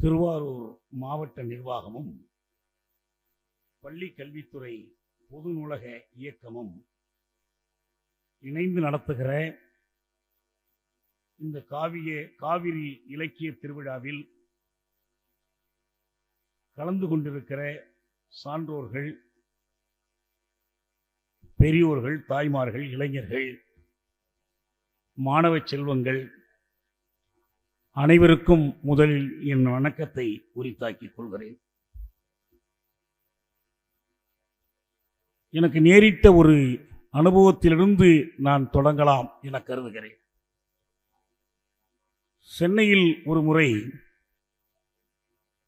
திருவாரூர் மாவட்ட நிர்வாகமும் பள்ளி கல்வித்துறை பொது நூலக இயக்கமும் இணைந்து நடத்துகிற இந்த காவிய காவிரி இலக்கிய திருவிழாவில் கலந்து கொண்டிருக்கிற சான்றோர்கள் பெரியோர்கள் தாய்மார்கள் இளைஞர்கள் மாணவ செல்வங்கள் அனைவருக்கும் முதலில் என் வணக்கத்தை உரித்தாக்கிக் கொள்கிறேன். எனக்கு நேரிட்ட ஒரு அனுபவத்திலிருந்து நான் தொடங்கலாம் என கருதுகிறேன். சென்னையில் ஒரு முறை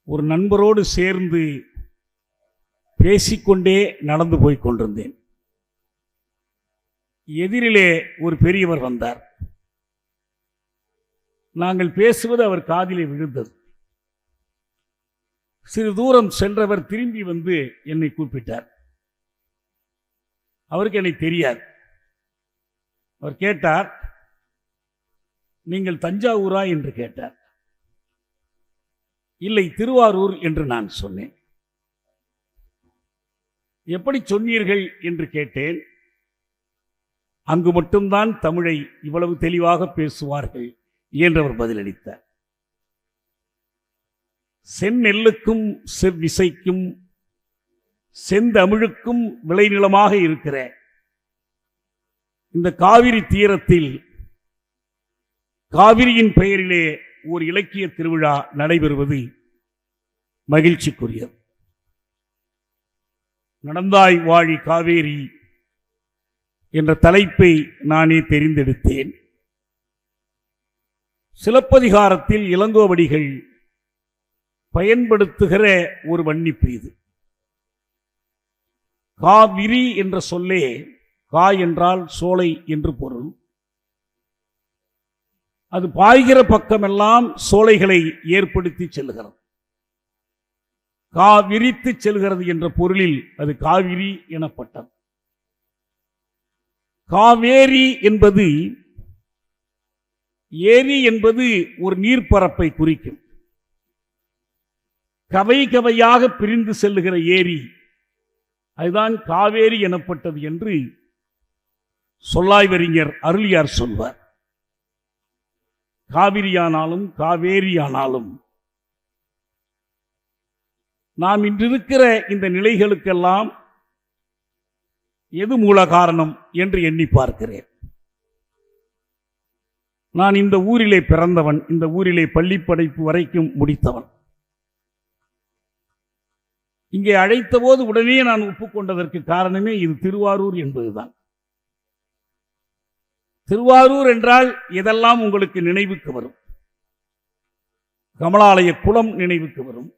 ஒரு நண்பரோடு சேர்ந்து பேசிக்கொண்டே நடந்து போய் கொண்டிருந்தேன். எதிரிலே ஒரு பெரியவர் வந்தார். நாங்கள் பேசுவது அவர் காதிலே விழுந்தது. சிறு தூரம் சென்றவர் திரும்பி வந்து என்னை கூப்பிட்டார். அவருக்கு என்னை தெரியாது. அவர் கேட்டார் நீங்கள் தஞ்சாவூரா? என்று கேட்டார். இல்லை திருவாரூர் என்று நான் சொன்னேன். எப்படி சொன்னீர்கள்? என்று கேட்டேன். அங்கு மட்டும்தான் தமிழை இவ்வளவு தெளிவாக பேசுவார்கள். இயன்றவர் பதிலளித்தார் செந்நெல்லுக்கும் செவ்விசைக்கும் செந்தமிழுக்கும் விளைநிலமாக இருக்கிற இந்த காவிரி தீரத்தில் காவிரியின் பெயரிலே ஒரு இலக்கிய திருவிழா நடைபெறுவது மகிழ்ச்சிக்குரியது. நடந்தாய் வாழி காவேரி என்ற தலைப்பை நானே தெரிந்தெடுத்தேன். சிலப்பதிகாரத்தில் இளங்கோவடிகள் பயன்படுத்துகிற ஒரு வன்னிப்பு இது. காவிரி என்ற சொல்லே கா என்றால் சோலை என்று பொருள். அது பாய்கிற பக்கமெல்லாம் சோலைகளை ஏற்படுத்தி செல்கிறது. கா விரித்து செல்கிறது என்ற பொருளில் அது காவிரி எனப்பட்டது. காவேரி என்பது ஏரி என்பது ஒரு நீர்ப்பரப்பை குறிக்கும். கவை கவையாக பிரிந்து செல்லுகிற ஏரி அதுதான் காவேரி எனப்பட்டது என்று சொல்லாய்வறிஞர் அருளியார் சொல்வார். காவிரியானாலும் காவேரியானாலும் நாம் இன்றிருக்கிற இந்த நிலைகளுக்கெல்லாம் எது மூல காரணம் என்று எண்ணி பார்க்கிறேன். நான் இந்த ஊரிலே பிறந்தவன் இந்த ஊரிலே பள்ளி படைப்பு வரைக்கும் முடித்தவன். இங்கே அழைத்த போது உடனே நான் ஒப்புக்கொண்டதற்கு காரணமே இது திருவாரூர் என்பதுதான். திருவாரூர் என்றால் எதெல்லாம் உங்களுக்கு நினைவுக்கு வரும்? கமலாலய குளம் நினைவுக்கு வரும்.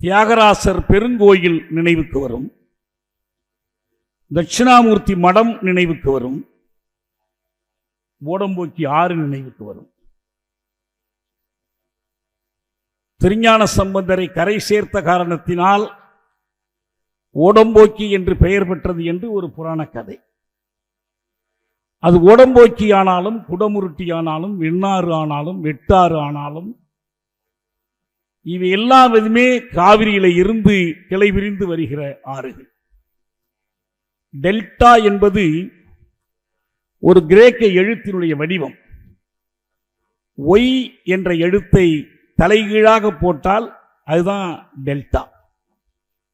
தியாகராசர் பெருங்கோயில் நினைவுக்கு வரும். தட்சிணாமூர்த்தி மடம் நினைவுக்கு வரும். ஓடம்போக்கி ஆறு நினைவுக்கு வரும்? திருஞான சம்பந்தரை கரை சேர்த்த காரணத்தினால் ஓடம்போக்கி என்று பெயர் பெற்றது என்று ஒரு புராண கதை. அது ஓடம்போக்கி ஆனாலும் குடமுருட்டி ஆனாலும் வெண்ணாறு ஆனாலும் வெட்டாறு ஆனாலும் இவை எல்லாவதுமே காவிரியில இருந்து கிளை விரிந்து வருகிற ஆறுகள். டெல்டா என்பது ஒரு கிரேக்க எழுத்தினுடைய வடிவம். ஒய் என்ற எழுத்தை தலைகீழாக போட்டால் அதுதான் delta.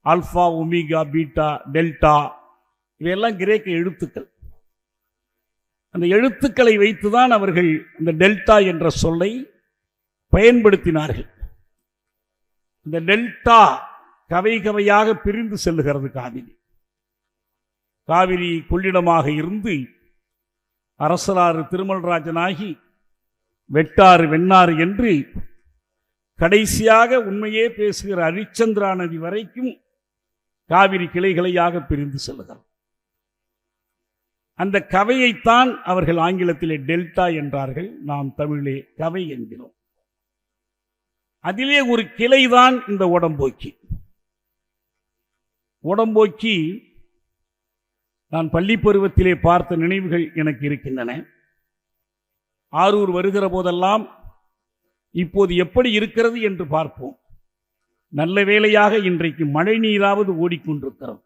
Alpha omega beta delta இவையெல்லாம் கிரேக்க எழுத்துக்கள். அந்த எழுத்துக்களை வைத்துதான் அவர்கள் இந்த டெல்டா என்ற சொல்லை பயன்படுத்தினார்கள். இந்த டெல்டா கவை கவையாக பிரிந்து செல்லுகிறது காவிரி. காவிரி கொள்ளிடமாக இருந்து அரசலாறு திருமல்ராஜனாகி வெட்டாறு வெண்ணாறு என்று கடைசியாக உண்மையே பேசுகிற அரிச்சந்திரா நதி வரைக்கும் காவிரி கிளைகளையாக பிரிந்து செல்லுகிறார் அந்த கவையைத்தான் அவர்கள் ஆங்கிலத்திலே டெல்டா என்றார்கள். நாம் தமிழிலே கவை என்கிறோம். அதிலே ஒரு கிளைதான் இந்த உடம்போக்கி உடம்போக்கி நான் பள்ளி பருவத்திலே பார்த்த நினைவுகள் எனக்கு இருக்கின்றன. ஆரூர் வருகிற போதெல்லாம் இப்போது எப்படி இருக்கிறது என்று பார்ப்போம். நல்ல வேளையாக இன்றைக்கு மழை நீராவது ஓடிக்கொண்டிருக்கிறோம்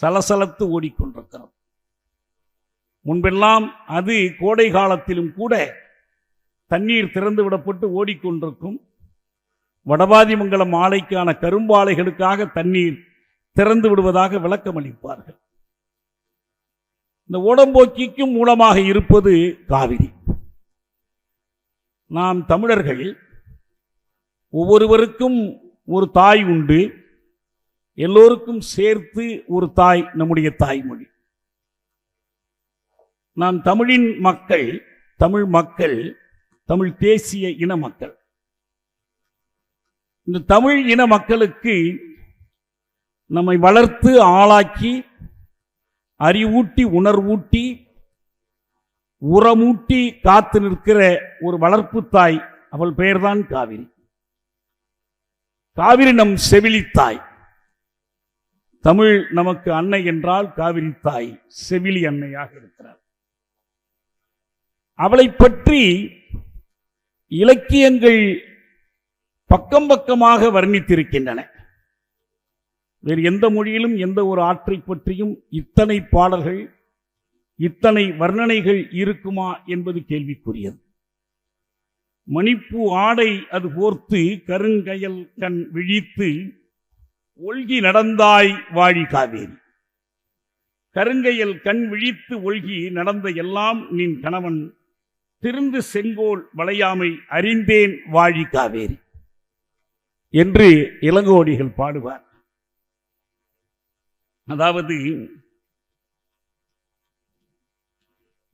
சலசலத்து ஓடிக்கொண்டிருக்கிறோம் முன்பெல்லாம் அது கோடை காலத்திலும் கூட தண்ணீர் திறந்து விடப்பட்டு ஓடிக்கொண்டிருக்கும். வடபாதிமங்கலம் ஆலைக்கான கரும்பாலைகளுக்காக தண்ணீர் திறந்து விடுவதாக விளக்கம் அளிப்பார்கள் இந்த உடம்போக்கிக்கும் மூலமாக இருப்பது காவிரி. நாம் தமிழர்கள் ஒவ்வொருவருக்கும் ஒரு தாய் உண்டு எல்லோருக்கும் சேர்த்து ஒரு தாய் நம்முடைய தாய்மொழி. நாம் தமிழின் மக்கள் தமிழ் மக்கள் தமிழ் தேசிய இன மக்கள். இந்த தமிழ் இன மக்களுக்கு நம்மை வளர்த்து ஆளாக்கி அறிவூட்டி உணர்வூட்டி உரமூட்டி காத்து நிற்கிற ஒரு வளர்ப்பு தாய். அவள் பெயர்தான் காவிரி. காவிரி நம் செவிலித்தாய் தமிழ் நமக்கு அன்னை என்றால் காவிரி தாய். செவிலி அன்னையாக இருக்கிறார் அவளை பற்றி இலக்கியங்கள் பக்கம் பக்கமாக வர்ணித்திருக்கின்றன. வேறு எந்த மொழியிலும் எந்த ஒரு ஆற்றை பற்றியும் இத்தனை பாடல்கள் இத்தனை வர்ணனைகள் இருக்குமா என்பது கேள்விக்குரியது. மணிப்பூ ஆடை அது போர்த்து கருங்கயல் கண் விழித்து ஒழ்கி நடந்தாய் வாழி காவேரி. கருங்கையல் கண் விழித்து ஒழ்கி நடந்த எல்லாம் நின் கணவன் திருந்து செங்கோல் வளையாமை அறிந்தேன் வாழி காவேரி. என்று இளங்கோடிகள் பாடுவார். அதாவது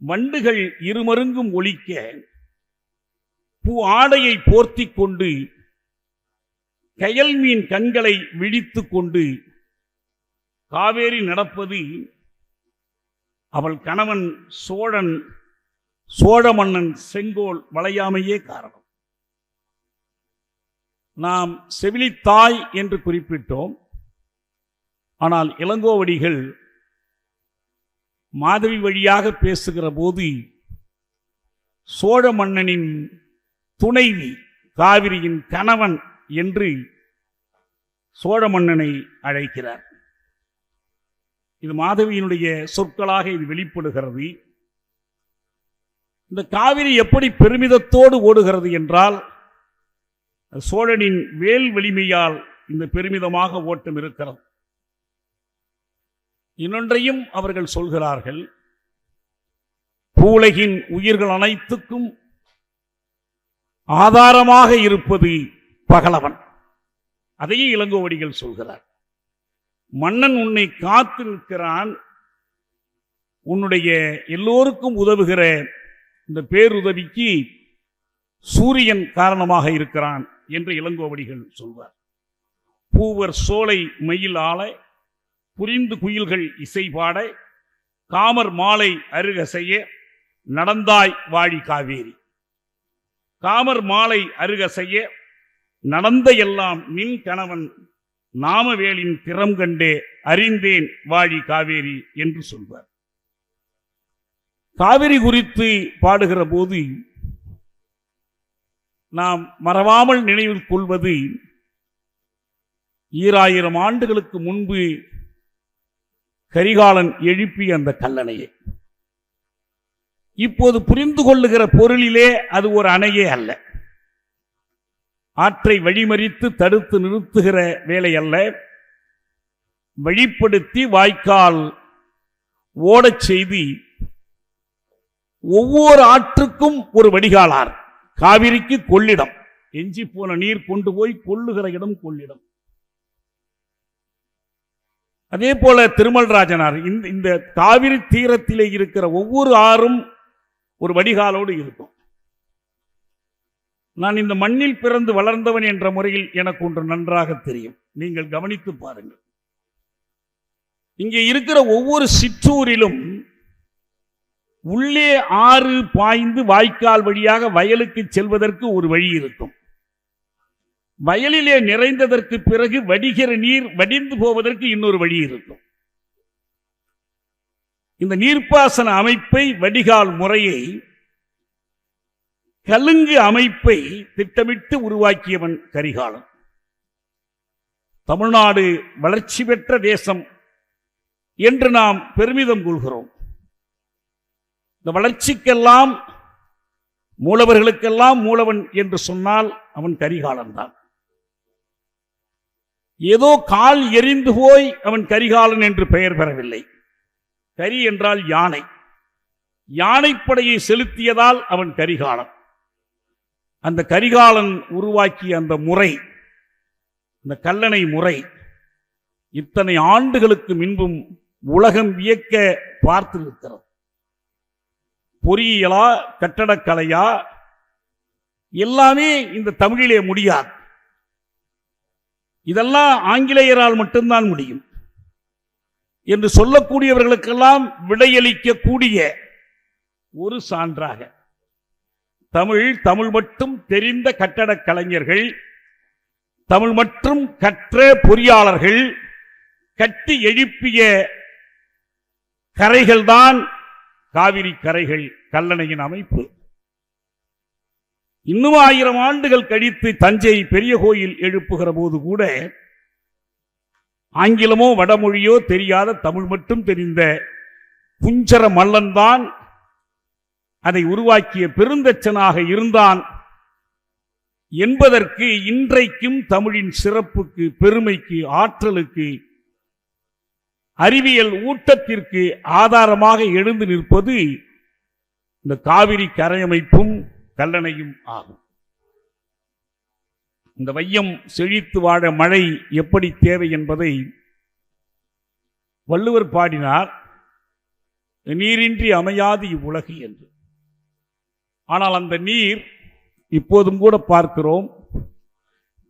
வண்டுகள் இருமருங்கும் ஒழிக்க பூ ஆடையை போர்த்தி கொண்டு கயல் மீன் கண்களை விழித்து கொண்டு காவேரி நடப்பது அவள் கணவன் சோழன் சோழ மன்னன் செங்கோல் வளையாமையே காரணம். நாம் செவிலித்தாய் என்று குறிப்பிட்டோம். ஆனால் இளங்கோவடிகள் மாதவி வழியாக பேசுகிற போது சோழ மன்னனின் துணைவி காவிரியின் கணவன் என்று சோழ மன்னனை அழைக்கிறார். இது மாதவியினுடைய சொற்களாக இது வெளிப்படுகிறது. இந்த காவிரி எப்படி பெருமிதத்தோடு ஓடுகிறது என்றால் சோழனின் வேல் வலிமையால் இந்த பெருமிதமாக ஓட்டம் இருக்கிறது. இன்னொன்றையும் அவர்கள் சொல்கிறார்கள். பூலகின் உயிர்கள் அனைத்துக்கும் ஆதாரமாக இருப்பது பகலவன். அதையே இளங்கோவடிகள் சொல்கிறார். மன்னன் உன்னை காத்து நிற்கிறான் உன்னுடைய எல்லோருக்கும் உதவுகிற இந்த பேருதவிக்கு சூரியன் காரணமாக இருக்கிறான் என்று இளங்கோவடிகள் சொல்வார். பூவர் சோலை மயில் ஆலை புரிந்து குயில்கள் இசை பாட காமர் மாலை அருக செய்ய நடந்தாய் வாழி காவேரி. காமர் மாலை அருக செய்ய நடந்த எல்லாம் நின் கணவன் நாமவேலின் திறம் கண்டே அறிந்தேன் வாழி காவேரி என்று சொல்வார். காவிரி குறித்து பாடுகிற போது நாம் மறவாமல் நினைவில் கொள்வது ஈராயிரம் ஆண்டுகளுக்கு முன்பு கரிகாலன் எழுப்பிய அந்த கல்லணையை. இப்போது புரிந்து கொள்ளுகிற பொருளிலே அது ஒரு அணையே அல்ல. ஆற்றை வழிமறித்து தடுத்து நிறுத்துகிற வேலை அல்ல. வழிப்படுத்தி வாய்க்கால் ஓடச் செய்து ஒவ்வொரு ஆற்றுக்கும் ஒரு வடிகாலார். காவிரிக்கு கொள்ளிடம். எஞ்சி போன நீர் கொண்டு போய் கொள்ளுகிற இடம் கொள்ளிடம். அதே போல திருமல்ராஜனார் இந்த இந்த காவிரி தீரத்திலே இருக்கிற ஒவ்வொரு ஆறும் ஒரு வடிகாலோடு இருக்கும். நான் இந்த மண்ணில் பிறந்து வளர்ந்தவன் என்ற முறையில் எனக்கு ஒன்று நன்றாக தெரியும். நீங்கள் கவனித்து பாருங்கள். இங்கே இருக்கிற ஒவ்வொரு சிற்றூரிலும் உள்ளே ஆறு பாய்ந்து வாய்க்கால் வழியாக வயலுக்கு செல்வதற்கு ஒரு வழி இருக்கும். வயலிலே நிறைந்ததற்கு பிறகு வடிகிற நீர் வடிந்து போவதற்கு இன்னொரு வழி இருக்கும். இந்த நீர்ப்பாசன அமைப்பை வடிகால் முறையை கலுங்கு அமைப்பை திட்டமிட்டு உருவாக்கியவன் கரிகாலன். தமிழ்நாடு வளர்ச்சி பெற்ற தேசம் என்று நாம் பெருமிதம் கொள்கிறோம். இந்த வளர்ச்சிக்கெல்லாம் மூலவர்களுக்கெல்லாம் மூலவன் என்று சொன்னால் அவன் கரிகாலன் தான். ஏதோ கால் எரிந்து போய் அவன் கரிகாலன் என்று பெயர் பெறவில்லை. கரி என்றால் யானை. யானைப்படையை செலுத்தியதால் அவன் கரிகாலன். அந்த கரிகாலன் உருவாக்கிய அந்த முறை இந்த கல்லணை முறை இத்தனை ஆண்டுகளுக்கு முன்பும் உலகம் வியக்க பார்த்திருக்கிறது. பொறியியலா கட்டடக்கலையா எல்லாமே இந்த தமிழிலே முடியாது. இதெல்லாம் ஆங்கிலேயரால் மட்டும்தான் முடியும். என்று சொல்லக்கூடியவர்களுக்கெல்லாம் விடையளிக்கக்கூடிய ஒரு சான்றாக. தமிழ் தமிழ் மட்டும் தெரிந்த கட்டடக் கலைஞர்கள் தமிழ் மற்றும் கற்ற பொறியாளர்கள் கட்டி எழுப்பிய கரைகள்தான் காவிரி கரைகள் கல்லணையின் அமைப்பு. இன்னும் ஆயிரம் ஆண்டுகள் கழித்து தஞ்சை பெரிய கோயில் எழுப்புகிற போது கூட ஆங்கிலமோ வடமொழியோ தெரியாத தமிழ் மட்டும் தெரிந்த குஞ்சர மல்லன் தான் அதை உருவாக்கிய பெருந்தச்சனாக இருந்தான் என்பதற்கு இன்றைக்கும் தமிழின் சிறப்புக்கு பெருமைக்கு ஆற்றலுக்கு அறிவியல் ஊட்டத்திற்கு ஆதாரமாக எழுந்து நிற்பது இந்த காவிரி கரையமைப்பும் கல்லணையும் ஆகும். இந்த வையம் செழித்து வாழ மழை எப்படி தேவை என்பதை வள்ளுவர் பாடினார் நீரின்றி அமையாது இவ்வுலகு என்று. ஆனால் அந்த நீர் இப்போதும் கூட பார்க்கிறோம்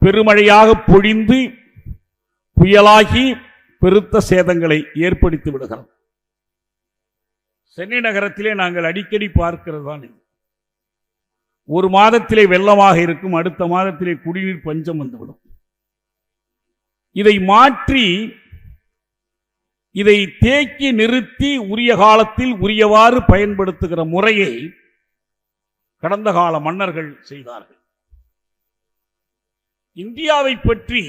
பெருமழையாக பொழிந்து புயலாகி பெருத்த சேதங்களை ஏற்படுத்தி விடுகிறோம் சென்னை நகரத்திலே நாங்கள் அடிக்கடி பார்க்கிறது தான் இது. ஒரு மாதத்திலே வெள்ளமாக இருக்கும் அடுத்த மாதத்திலே குடிநீர் பஞ்சம் வந்துவிடும். இதை மாற்றி இதை தேக்கி நிறுத்தி உரிய காலத்தில் உரியவாறு பயன்படுத்துகிற முறையை கடந்த கால மன்னர்கள் செய்தார்கள். இந்தியாவை பற்றி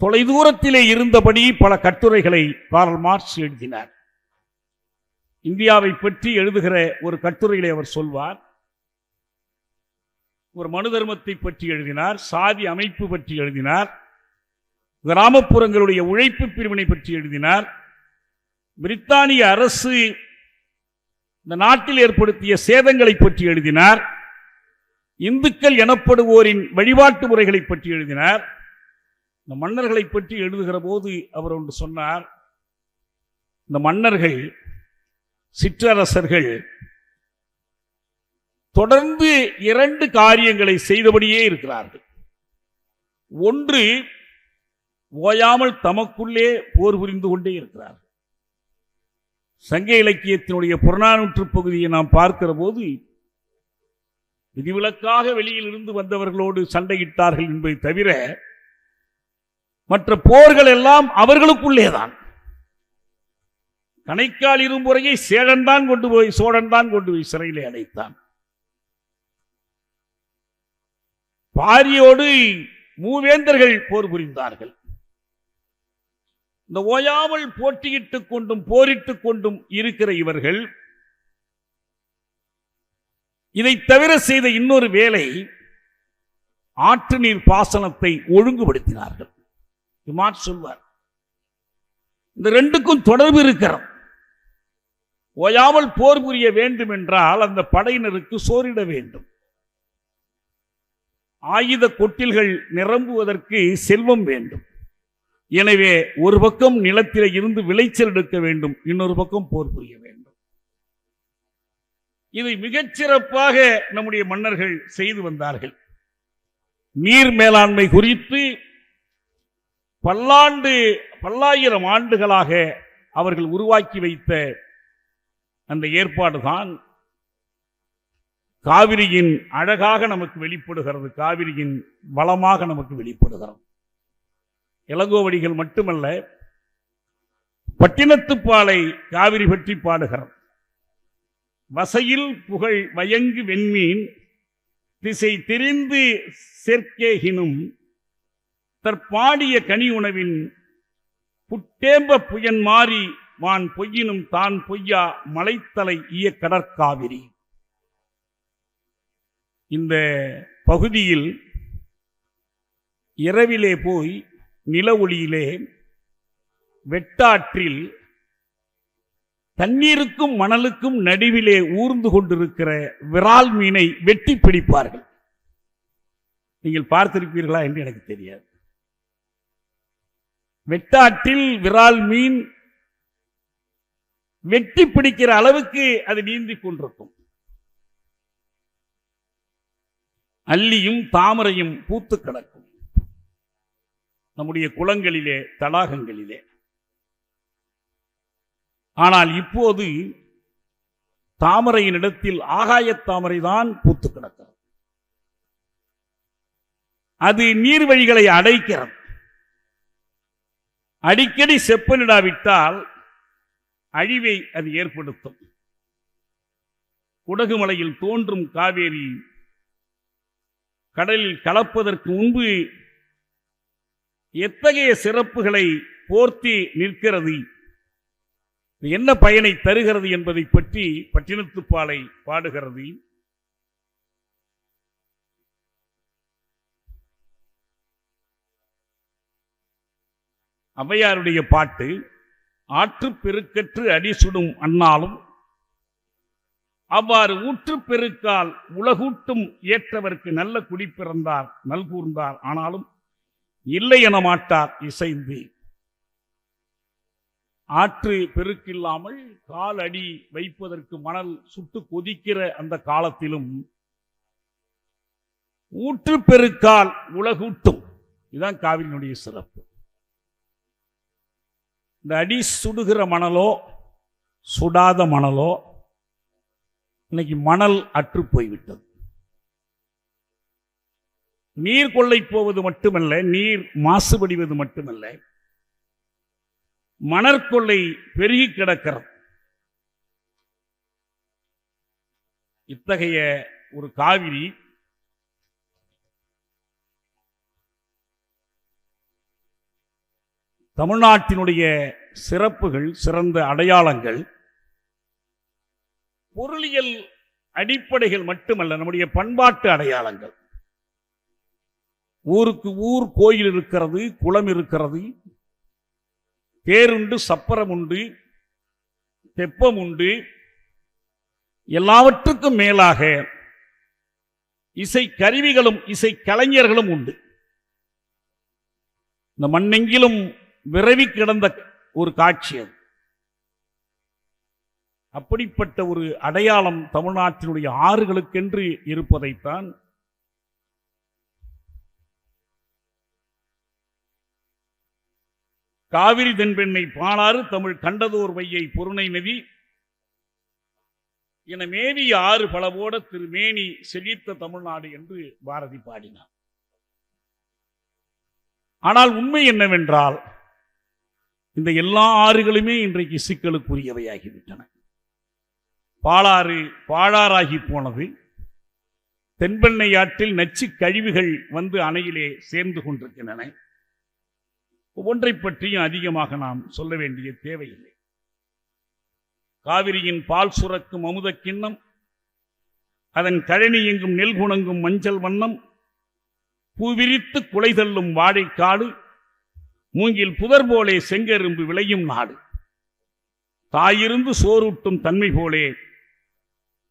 தொலைதூரத்திலே இருந்தபடி பல கட்டுரைகளை கார்ல் மார்க்ஸ் எழுதினார். இந்தியாவை பற்றி எழுதுகிற ஒரு கட்டுரையிலே அவர் சொல்வார் ஒரு மனு தர்மத்தை பற்றி எழுதினார் சாதி அமைப்பு பற்றி எழுதினார் கிராமப்புறங்களுடைய உழைப்பு பிரிவினை பற்றி எழுதினார். பிரித்தானிய அரசு இந்த நாட்டில் ஏற்படுத்திய சேதங்களை பற்றி எழுதினார். இந்துக்கள் எனப்படுவோரின் வழிபாட்டு முறைகளை பற்றி எழுதினார். இந்த மன்னர்களை பற்றி எழுதுகிற போது அவர் ஒன்று சொன்னார் இந்த மன்னர்கள் சிற்றரசர்கள் தொடர்ந்து இரண்டு காரியங்களை செய்தபடியே இருக்கிறார்கள். ஒன்று ஓயாமல் தமக்குள்ளே போர் புரிந்து கொண்டே இருக்கிறார்கள். சங்க இலக்கியத்தினுடைய புறநானூற்று பகுதியை நாம் பார்க்கிற போது விதிவிலக்காக வெளியில் இருந்து வந்தவர்களோடு சண்டையிட்டார்கள் என்பதை தவிர மற்ற போர்கள் எல்லாம் அவர்களுக்குள்ளேதான். கணைக்கால் இரும்புறையை சேடன் தான் கொண்டு போய் சோழன் தான் கொண்டு போய் சிறையிலே அடைத்தான். பாரியோடு மூவேந்தர்கள் போர் புரிந்தார்கள். இந்த ஓயாமல் போட்டியிட்டுக் கொண்டும் போரிட்டுக் கொண்டும் இருக்கிற இவர்கள் இதை தவிர செய்த இன்னொரு வேலை ஆற்று நீர் பாசனத்தை ஒழுங்குபடுத்தினார்கள். இமாட் சொல்வார் இந்த ரெண்டுக்கும் தொடர்பு இருக்கிறது ஓயாமல் போர் புரிய வேண்டும் என்றால் அந்த படையினருக்கு சோரிட வேண்டும். ஆயுத கொட்டில்கள் நிரம்புவதற்கு செல்வம் வேண்டும். எனவே ஒரு பக்கம் நிலத்திலே இருந்து விளைச்சல் எடுக்க வேண்டும் இன்னொரு பக்கம் போர் புரிய வேண்டும். இதை மிகச்சிறப்பாக நம்முடைய மன்னர்கள் செய்து வந்தார்கள். நீர் மேலாண்மை குறித்து பல்லாண்டு பல்லாயிரம் ஆண்டுகளாக அவர்கள் உருவாக்கி வைத்த அந்த ஏற்பாடுதான் காவிரியின் அழகாக நமக்கு வெளிப்படுகிறது. காவிரியின் வளமாக நமக்கு வெளிப்படுகிறது. இளங்கோவடிகள் மட்டுமல்ல பட்டினத்துப்பாலை காவிரி பற்றி பாடுகிறார் வசையில் புகழ் வயங்கு வெண்மீன் திசை தெரிந்து சேர்க்கேகினும் தற்பாடிய கனி உணவின் புட்டேம்ப புயன் மாறி வான் பொய்யினும் தான் பொய்யா மலைத்தலை ஈய கடற்காவிரி இந்த பகுதியில் இரவிலே போய் நில ஒளியிலே வெட்டாற்றில் தண்ணீருக்கும் மணலுக்கும் நடுவிலே ஊர்ந்து கொண்டிருக்கிற விரால் மீனை வெட்டி பிடிப்பார்கள். நீங்கள் பார்த்திருப்பீர்களா என்று எனக்கு தெரியாது. வெட்டாற்றில் விரால் மீன் வெட்டி பிடிக்கிற அளவுக்கு அது நீந்தி கொண்டிருக்கும். அல்லியும் தாமரையும் பூத்து கிடக்கும். நம்முடைய குளங்களிலே தடாகங்களிலே. ஆனால் இப்போது தாமரையின் இடத்தில் ஆகாயத் தாமரை தான் பூத்து கிடக்கிறது. அது நீர்வழிகளை அடைக்கிறது. அடிக்கடி செப்பனிடாவிட்டால் அழிவை அது ஏற்படுத்தும். குடகுமலையில் தோன்றும் காவேரி கடலில் கலப்பதற்கு முன்பு எத்தகைய சிறப்புகளை போர்த்தி நிற்கிறது? என்ன பயனை தருகிறது என்பதை பற்றி பட்டினத்துப்பாலை பாடுகிறது. ஔவையாருடைய பாட்டு ஆற்று பெருக்கற்று அடி சுடும் அன்னாலும் அவ்வாறு ஊற்று பெருக்கால் உலகூட்டும் ஏற்றவர்க்கு நல்ல குடி பிறந்தார் நல்கூர்ந்தார் ஆனாலும் இல்லை என மாட்டார் இசைந்து. ஆற்று பெருக்கில்லாமல் கால் அடி வைப்பதற்கு மணல் சுட்டு கொதிக்கிற அந்த காலத்திலும் ஊற்று பெருக்கால் உலகூட்டும். இதுதான் காவிரியினுடைய சிறப்பு. இந்த அடி சுடுகிற மணலோ சுடாத மணலோ இன்னைக்கு மணல் அற்று போய்விட்டது. நீர் கொள்ளை போவது மட்டுமல்ல நீர் மாசுபடிவது மட்டுமல்ல மணற்கொள்ளை பெருகி கிடக்கிறது. இத்தகைய ஒரு காவிரி தமிழ்நாட்டினுடைய சிறப்புகள் சிறந்த அடையாளங்கள் பொருளியல் அடிப்படைகள் மட்டுமல்ல நம்முடைய பண்பாட்டு அடையாளங்கள். ஊருக்கு ஊர் கோயில் இருக்கிறது குளம் இருக்கிறது தேருண்டு சப்பரம் உண்டு தெப்பம் உண்டு எல்லாவற்றுக்கும் மேலாக இசை கருவிகளும் இசை கலைஞர்களும் உண்டு. இந்த மண்ணெங்கிலும் விரவி கிடந்த ஒரு காட்சி அது. அப்படிப்பட்ட ஒரு அடையாளம் தமிழ்நாட்டினுடைய ஆறுகளுக்கென்று இருப்பதைத்தான் காவிரி தென்பெண்ணை பாலாறு தமிழ் கண்டதோர் வையை பொருணை நதி என மேனி ஆறு பலவோட திருமேனி செழித்த தமிழ்நாடு என்று பாரதி பாடினார். ஆனால் உண்மை என்னவென்றால் இந்த எல்லா ஆறுகளுமே இன்றைக்கு சிக்கலுக்குரியவையாகிவிட்டன. பாலாறு பாழாராகி போனது. தென்பெண்ணை ஆற்றில் நச்சு கழிவுகள் வந்து அணையிலே சேர்ந்து கொண்டிருக்கின்றன. ஒவ்வொன்றை பற்றியும் அதிகமாக நாம் சொல்ல வேண்டிய தேவையில்லை. காவிரியின் பால் சுரக்கும் அமுத கிண்ணம் அதன் கழனி எங்கும் நெல் குணங்கும் மஞ்சள் வண்ணம் பூவிரித்து குலை தள்ளும் வாழைக்காடு மூங்கில் புதர் போலே செங்கரும்பு விளையும் நாடு. தாயிருந்து சோறூட்டும் தன்மை போலே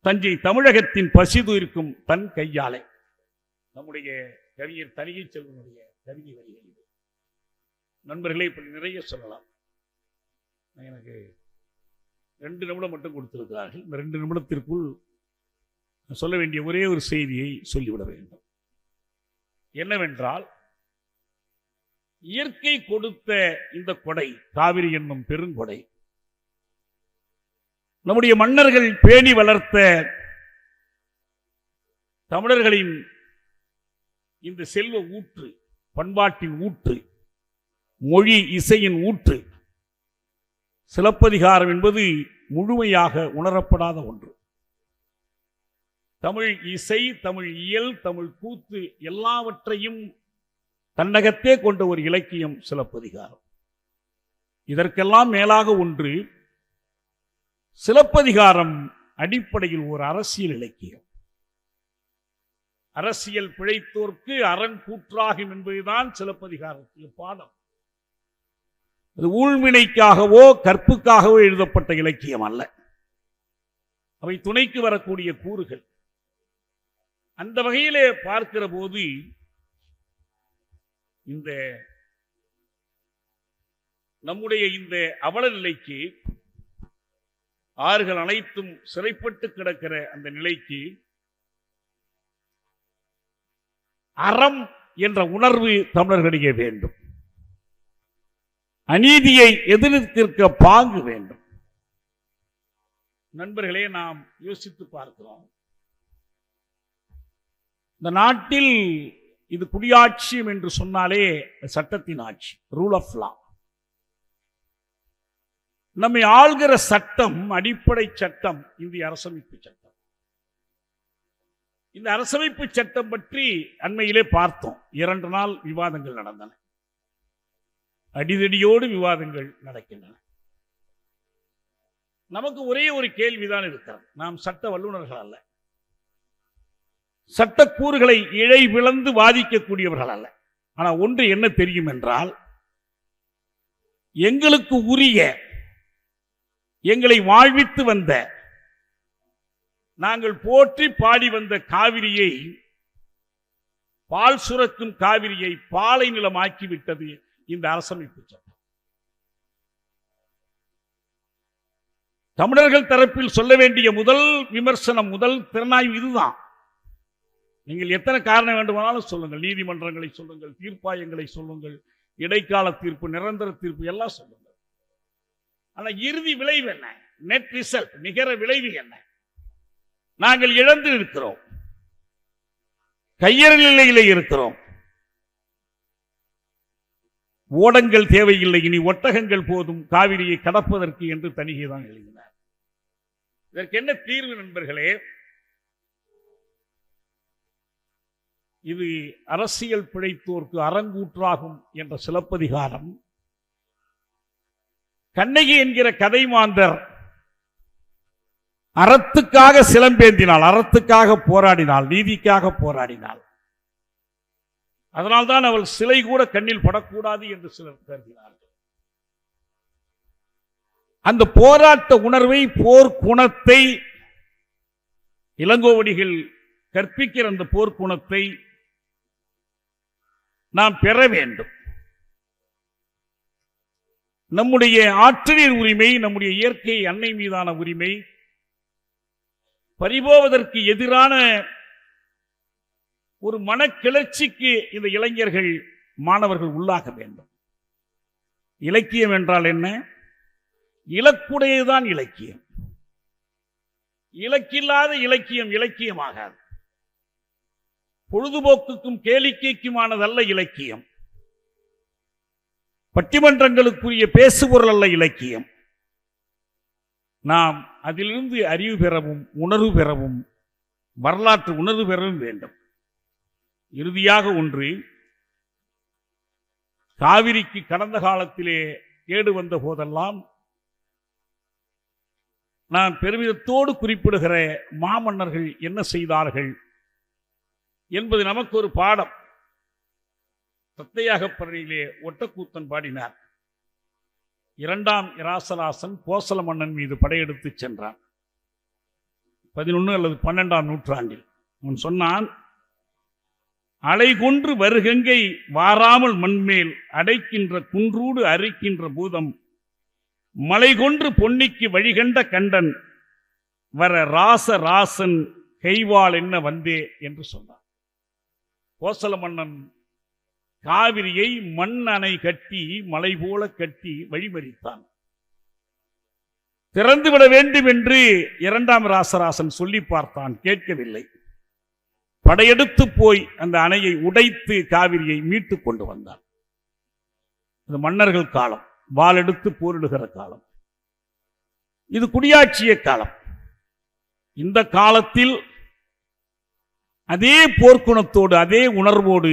தஞ்சை தமிழகத்தின் பசிது இருக்கும் தன் கையாலே. நம்முடைய கவிஞர் தனிகை செல்வனுடைய கவிதை வரிகள் இது. நண்பர்களே இப்படி நிறைய சொல்லலாம். எனக்கு ரெண்டு நிமிடம் மட்டும் கொடுத்திருக்கிறார்கள். இந்த ரெண்டு நிமிடத்திற்குள் சொல்ல வேண்டிய ஒரே ஒரு செய்தியை சொல்லிவிட வேண்டும். என்னவென்றால் இயற்கை கொடுத்த இந்த கொடை காவிரி என்னும் பெருங்கொடை நம்முடைய மன்னர்கள் பேணி வளர்த்த தமிழர்களின் இந்த செல்வ ஊற்று பண்பாட்டின் ஊற்று மொழி இசையின் ஊற்று சிலப்பதிகாரம் என்பது முழுமையாக உணரப்படாத ஒன்று. தமிழ் இசை தமிழ் இயல் தமிழ் கூத்து எல்லாவற்றையும் தன்னகத்தே கொண்ட ஒரு இலக்கியம் சிலப்பதிகாரம். இதற்கெல்லாம் மேலாக ஒன்று சிலப்பதிகாரம் அடிப்படையில் ஒரு அரசியல் இலக்கியம். அரசியல் பிழைத்தோர்க்கு அறங்கூற்றாகும் என்பதுதான் சிலப்பதிகாரத்தில் பாடம். அது ஊழ்வினைக்காகவோ கற்புக்காகவோ எழுதப்பட்ட இலக்கியம் அல்ல. அவை துணைக்கு வரக்கூடிய கூறுகள். அந்த வகையிலே பார்க்கிற போது இந்த நம்முடைய இந்த அவல நிலைக்கு ஆறுகள் அனைத்தும் சிறைப்பட்டு கிடக்கிற அந்த நிலைக்கு அறம் என்ற உணர்வு தமிழர்களிடையே வேண்டும். அநீதியை எதிர்த்திருக்க பாங்கு வேண்டும். நண்பர்களே நாம் யோசித்து பார்க்கிறோம். இந்த நாட்டில் இது குடியாட்சியம் என்று சொன்னாலே சட்டத்தின் ஆட்சி ரூல் ஆஃப் லா நம்மை ஆள்கிற சட்டம் அடிப்படை சட்டம் இந்திய அரசமைப்பு சட்டம். இந்த அரசமைப்பு சட்டம் பற்றி அண்மையிலே பார்த்தோம். இரண்டு நாள் விவாதங்கள் நடந்தன. அடிதடியோடு விவாதங்கள் நடக்கின்றன. நமக்கு ஒரே ஒரு கேள்விதான் இருக்கிறது. நாம் சட்ட வல்லுநர்கள் அல்ல. சட்டக்கூறுகளை இழை விளந்து வாதிக்கக்கூடியவர்கள் அல்ல. ஆனா ஒன்று என்ன தெரியும் என்றால் எங்களுக்கு உரிய எங்களை வாழ்வித்து வந்த நாங்கள் போற்றி பாடி வந்த காவிரியை பால் சுரக்கும் காவிரியை பாலை நிலமாக்கி விட்டது இந்த அரசமைப்பு சட்டம். தமிழர்கள் தரப்பில் சொல்ல வேண்டிய முதல் விமர்சனம் முதல் திறனாய்வு இதுதான். நீங்கள் எத்தனை காரணம் வேண்டுமானாலும் சொல்லுங்கள். நீதிமன்றங்களை சொல்லுங்கள் தீர்ப்பாயங்களை சொல்லுங்கள் இடைக்கால தீர்ப்பு நிரந்தர தீர்ப்பு எல்லாம் சொல்லுங்கள். ஆனா இறுதி விளைவு என்ன? நெட் ரிசல்ட் நிகர விளைவு என்ன? நாங்கள் இழந்து இருக்கிறோம். கையறு நிலையில் இருக்கிறோம். ஓடங்கள் தேவையில்லை இனி ஒட்டகங்கள் போதும் காவிரியை கடப்பதற்கு என்று தணிகை தான் எழுதினார். இதற்கு என்ன தீர்வு நண்பர்களே? இது அரசியல் பிழைத்தோர்க்கு அறங்கூற்றாகும் என்ற சிலப்பதிகாரம். கண்ணகி என்கிற கதை மாந்தர் அறத்துக்காக சிலம்பேந்தினாள் அறத்துக்காக போராடினாள் நீதிக்காக போராடினாள் அதனால்தான் அவள் சிலை கூட கண்ணில் படக்கூடாது என்று சிலர் கருதினார்கள். அந்த போராட்ட உணர்வை போர்க்குணத்தை இளங்கோவடிகள் கற்பிக்கிற அந்த போர்க்குணத்தை நாம் பெற வேண்டும். நம்முடைய ஆற்றலின் உரிமை நம்முடைய இயற்கை அன்னை மீதான உரிமை பறிபோவதற்கு எதிரான ஒரு மனக்கிளர்ச்சிக்கு இந்த இளைஞர்கள் மாணவர்கள் உள்ளாக வேண்டும். இலக்கியம் என்றால் என்ன? இலக்குடையதுதான் இலக்கியம். இலக்கில்லாத இலக்கியம் இலக்கியமாகாது. பொழுதுபோக்குக்கும் கேளிக்கைக்குமானதல்ல இலக்கியம். பட்டிமன்றங்களுக்குரிய பேசுபொருள் அல்ல இலக்கியம். நாம் அதிலிருந்து அறிவு பெறவும் உணர்வு பெறவும் வரலாற்று உணர்வு பெறவும் வேண்டும். இறுதியாக ஒன்று காவிரிக்கு கடந்த காலத்திலே கேடு வந்த போதெல்லாம் நான் பெருமிதத்தோடு குறிப்பிடுகிற மாமன்னர்கள் என்ன செய்தார்கள் என்பது நமக்கு ஒரு பாடம். தத்தையாக தத்தையாகப்பறையிலே ஒட்டக்கூத்தன் பாடினார். இரண்டாம் இராசராசன் கோசல மன்னன் மீது படையெடுத்து சென்றான். பதினொன்று அல்லது பன்னெண்டாம் நூற்றாண்டில். அவன் சொன்னான் அலைகொன்று வருகங்கை வாராமல் மண்மேல் அடைக்கின்ற குன்றூடு அரிக்கின்ற பூதம் மலை கொன்று பொன்னிக்கு வழிகண்ட கண்டன் வர ராச ராசன் கைவாள் என்ன வந்தே என்று சொன்னார் கோசல மன்னன் காவிரியை மண் அணை கட்டி மலை போல கட்டி வழிமறித்தான். திறந்துவிட வேண்டும் என்று இரண்டாம் ராசராசன் சொல்லி பார்த்தான் கேட்கவில்லை. படையெடுத்து போய் அந்த அணையை உடைத்து காவிரியை மீட்டு கொண்டு வந்தான். இது மன்னர்கள் காலம் வாளெடுத்து போரிடுகிற காலம். இது குடியாட்சிய காலம். இந்த காலத்தில் அதே போர்க்குணத்தோடு அதே உணர்வோடு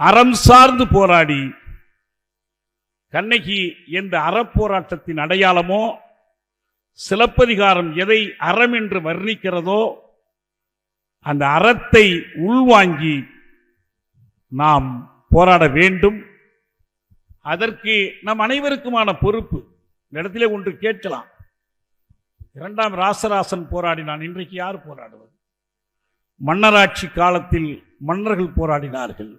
அறம் சார்ந்து போராடி கண்ணகி என்ற அறப்போராட்டத்தின் அடையாளமோ சிலப்பதிகாரம் எதை அறம் என்று வர்ணிக்கிறதோ அந்த அறத்தை உள்வாங்கி நாம் போராட வேண்டும். அதற்கு நம் அனைவருக்குமான பொறுப்பு. இந்த இடத்திலே ஒன்று கேட்கலாம். இரண்டாம் ராசராசன் போராடினான். இன்றைக்கு யார் போராடுவது? மன்னராட்சி காலத்தில் மன்னர்கள் போராடினார்கள்.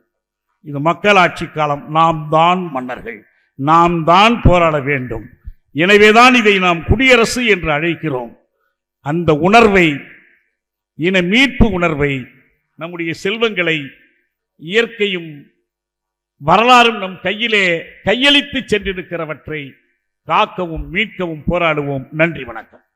இது மக்களாட்சி காலம். நாம் தான் மன்னர்கள். நாம் தான் போராட வேண்டும். எனவேதான் இதை நாம் குடியரசு என்று அழைக்கிறோம். அந்த உணர்வை இன மீட்பு உணர்வை நம்முடைய செல்வங்களை இயற்கையும் வரலாறும் நம் கையிலே கையளித்து சென்றிருக்கிறவற்றை காக்கவும் மீட்கவும் போராடுவோம். நன்றி வணக்கம்.